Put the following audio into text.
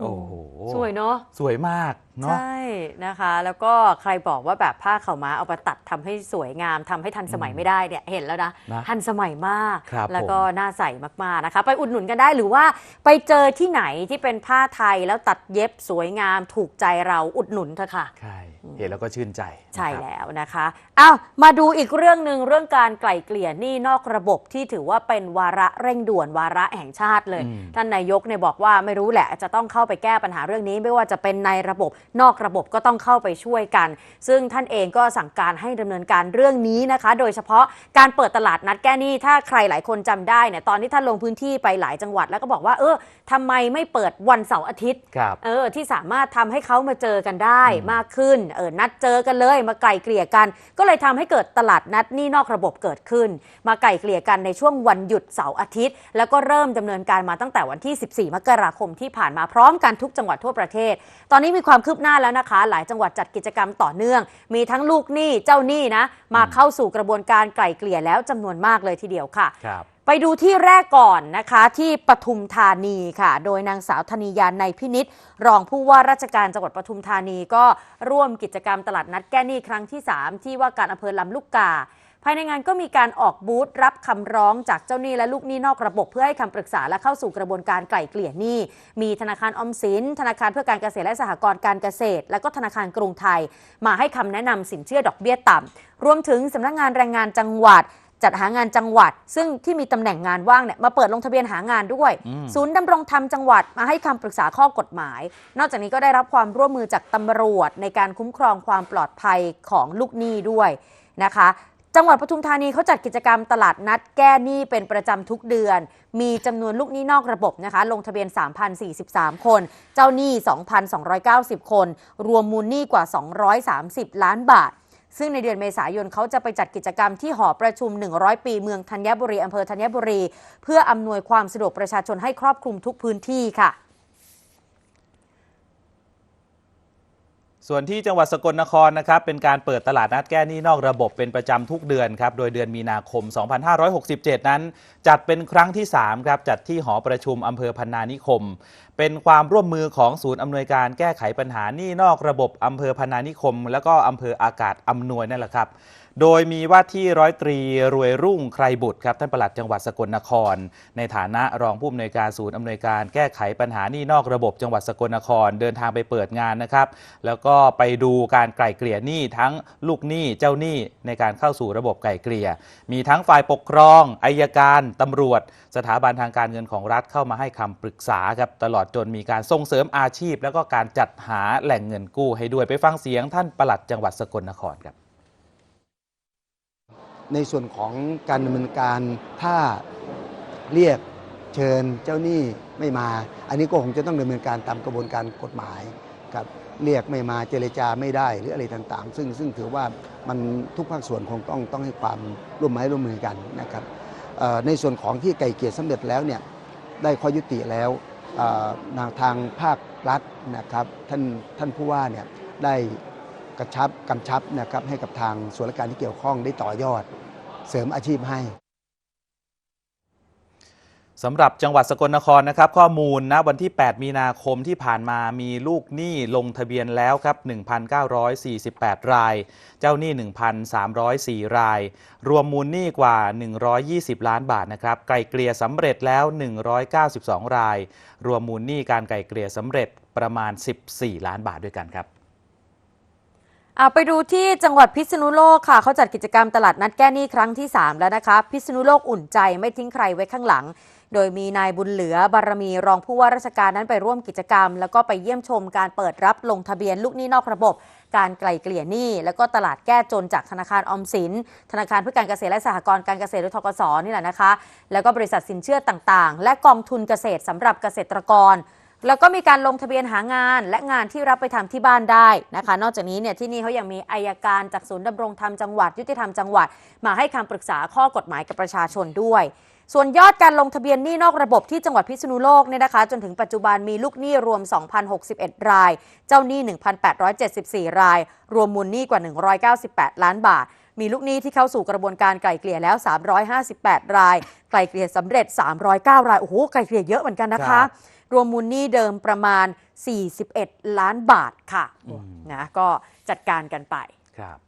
โอ้โหสวยเนาะสวยมากเนาะใช่นะคะ แล้วก็ใครบอกว่าแบบผ้าขาวม้าเอามาตัดทำให้สวยงามทำให้ทันสมัยอืมไม่ได้เนี่ยเห็นแล้วนะนะทันสมัยมากครับแล้วก็ผมน่าใส่มากๆนะคะ ไปอุดหนุนกันได้หรือว่าไปเจอที่ไหนที่เป็นผ้าไทยแล้วตัดเย็บสวยงามถูกใจเราอุดหนุนเถอะค่ะใช่ เห็นแล้วก็ชื่นใจใช่นะครับแล้วนะคะอ้าวมาดูอีกเรื่องหนึ่งเรื่องการไกล่เกลี่ยหนี้นอกระบบที่ถือว่าเป็นวาระเร่งด่วนวาระแห่งชาติเลยอืมท่านนายกเนี่ยบอกว่าไม่รู้แหละ จะต้องเข้าไปแก้ปัญหาเรื่องนี้ ไม่ว่าจะเป็นในระบบนอกระบบก็ต้องเข้าไปช่วยกัน ซึ่งท่านเองก็สั่งการให้ดำเนินการเรื่องนี้นะคะ โดยเฉพาะการเปิดตลาดนัดแก้หนี้ถ้าใครหลายคนจำได้เนี่ยตอนที่ท่านลงพื้นที่ไปหลายจังหวัดแล้วก็บอกว่า เออทำไมไม่เปิดวันเสาร์อาทิตย์ครับเออที่สามารถทำให้เขามาเจอกันได้อืมมากขึ้นเออนัดเจอกันเลยมาไกล่เกลี่ยกัน ก็เลยทำให้เกิดตลาดนัดหนี้นอกระบบเกิดขึ้น มาไกล่เกลี่ยกันในช่วงวันหยุดเสาร์อาทิตย์ แล้วก็เริ่มดำเนินการมาตั้งแต่วันที่ 14 มกราคมที่ผ่านมาพร้อมกันทุกจังหวัดทั่วประเทศ ตอนนี้มีความคืบหน้าแล้วนะคะ หลายจังหวัดจัดกิจกรรมต่อเนื่อง มีทั้งลูกหนี้เจ้าหนี้นะมาเข้าสู่กระบวนการไกล่เกลี่ยแล้วจำนวนมากเลยทีเดียวค่ะครับ ไปดูที่แรกก่อนนะคะที่ปทุมธานีค่ะ โดยนางสาวธนียานในพินิษรองผู้ว่าราชการจังหวัดปทุมธานีก็ร่วมกิจกรรมตลาดนัดแก้หนี้ครั้งที่ 3 ที่ว่าการอำเภอลำลูกกา ภายในงานก็มีการออกบูธรับคำร้องจากเจ้าหนี้และลูกหนี้นอกระบบ เพื่อให้คำปรึกษาและเข้าสู่กระบวนการไกล่เกลี่ยหนี้ มีธนาคารออมสิน ธนาคารเพื่อการเกษตรและสหกรณ์การเกษตร และก็ธนาคารกรุงไทย มาให้คำแนะนำสินเชื่อดอกเบี้ยต่ำรวมถึงสำนักงานแรงงานจังหวัด จัดหางานจังหวัด ซึ่งที่มีตำแหน่งงานว่างเนี่ยมาเปิดลงทะเบียนหางานด้วยอืมศูนย์ดำรงธรรมจังหวัดมาให้คำปรึกษาข้อกฎหมาย นอกจากนี้ก็ได้รับความร่วมมือจากตำรวจ ในการคุ้มครองความปลอดภัยของลูกหนี้ด้วยนะคะ จังหวัดปทุมธานีเขาจัดกิจกรรมตลาดนัดแก้หนี้เป็นประจำทุกเดือน มีจำนวนลูกหนี้นอกระบบนะคะ ลงทะเบียน 3,043 คน เจ้าหนี้ 2,290 คน รวมมูลหนี้กว่า 230 ล้านบาท ซึ่งในเดือนเมษายนเขาจะไปจัดกิจกรรมที่หอประชุม 100 ปีเมืองธัญบุรีอำเภอธัญบุรี เพื่ออำนวยความสะดวกประชาชนให้ครอบคลุมทุกพื้นที่ค่ะ ส่วนที่จังหวัดสกลนครนะครับเป็นการเปิดตลาดนัดแก้หนี้นอกระบบเป็นประจำทุกเดือนครับโดยเดือนมีนาคม 2567 นั้น จัดเป็นครั้งที่3ครับจัดที่หอประชุมอำเภอพันนานิคม เป็นความร่วมมือของศูนย์อำนวยการแก้ไขปัญหาหนี้นอกระบบอำเภอพนนานิคม แล้วก็อำเภออากาศอำนวยนั่นแหละครับ โดยมีว่าที่ร้อยตรีรวยรุ่งใครบุตรครับท่านปลัดจังหวัดสกลนคร ในฐานะรองผู้อำนวยการศูนย์อำนวยการแก้ไขปัญหาหนี้นอกระบบจังหวัดสกลนครเดินทางไปเปิดงานนะครับ แล้วก็ไปดูการไกล่เกลี่ยหนี้ทั้งลูกหนี้เจ้าหนี้ในการเข้าสู่ระบบไกล่เกลี่ย มีทั้งฝ่ายปกครองอายการตำรวจ สถาบันทางการเงินของรัฐเข้ามาให้คำปรึกษาครับตลอดจนมีการส่งเสริมอาชีพ แล้วก็การจัดหาแหล่งเงินกู้ให้ด้วยไปฟังเสียงท่านปลัดจังหวัดสกลนครครับในส่วนของการดำเนินการถ้าเรียกเชิญเจ้าหนี้ไม่มา อันนี้ก็คงจะต้องดำเนินการตามกระบวนการกฎหมายกับเรียกไม่มาเจรจาไม่ได้หรืออะไรต่างๆ ซึ่งซึ่งถือว่ามันทุกภาคส่วนคงต้องต้องให้ความร่วมไม้ร่วมมือกันนะครับในส่วนของที่ไก่เกลียรติสำเร็จแล้วเนี่ยได้ข้อยุติแล้ว ทางภาครัฐนะครับท่านท่านผู้ว่าเนี่ยได้กระชับกำชับนะครับให้กับทางส่วนราชการที่เกี่ยวข้องได้ต่อยอดเสริมอาชีพให้ สำหรับจังหวัดสกลนครนะครับข้อมูลนะวันที่ 8 มีนาคมที่ผ่านมามีลูกหนี้ลงทะเบียนแล้วครับ 1,948 ราย เจ้าหนี้ 1,304 ราย รวมมูลหนี้กว่า 120 ล้านบาทนะครับไกล่เกลี่ยสำเร็จแล้ว 192 ราย รวมมูลหนี้การไกล่เกลี่ยสำเร็จประมาณ 14 ล้านบาทด้วยกันครับ อะไปดูที่จังหวัดพิษณุโลกค่ะเขาจัดกิจกรรมตลาดนัดแก้หนี้ครั้งที่ 3 แล้วนะคะ พิษณุโลกอุ่นใจไม่ทิ้งใครไว้ข้างหลัง โดยมีนายบุญเหลือบารมีรองผู้ว่าราชการนั้นไปร่วมกิจกรรม แล้วก็ไปเยี่ยมชมการเปิดรับลงทะเบียนลูกหนี้นอกระบบ การไกล่เกลี่ยหนี้ แล้วก็ตลาดแก้จนจากธนาคารออมสิน ธนาคารเพื่อการเกษตรและสหกรณ์การเกษตรหรือทกสนี่แหละนะคะ แล้วก็บริษัทสินเชื่อต่างๆ และกองทุนเกษตรสำหรับเกษตรกร แล้วก็มีการลงทะเบียนหางานและงานที่รับไปทำที่บ้านได้นะคะ นอกจากนี้เนี่ยที่นี่เขายังมีอายการจากศูนย์ดำรงธรรมจังหวัดยุติธรรมจังหวัด มาให้คำปรึกษาข้อกฎหมายกับประชาชนด้วย ส่วนยอดการลงทะเบียนหนี้นอกระบบที่จังหวัดพิษณุโลกเนี่ยนะคะ จนถึงปัจจุบันมีลูกหนี้รวม 2,061 ราย เจ้าหนี้ 1,874 ราย รวมมูลหนี้กว่า 198 ล้านบาท มีลูกหนี้ที่เข้าสู่กระบวนการไกล่เกลี่ยแล้ว 358 ราย ไกล่เกลี่ยสำเร็จ 309 ราย โอ้โห ไกล่เกลี่ยเยอะเหมือนกันนะครัคะบรวมมูลหนี้เดิมประมาณ 41 ล้านบาทค่ะอืมนะก็จัดการกันไปครับ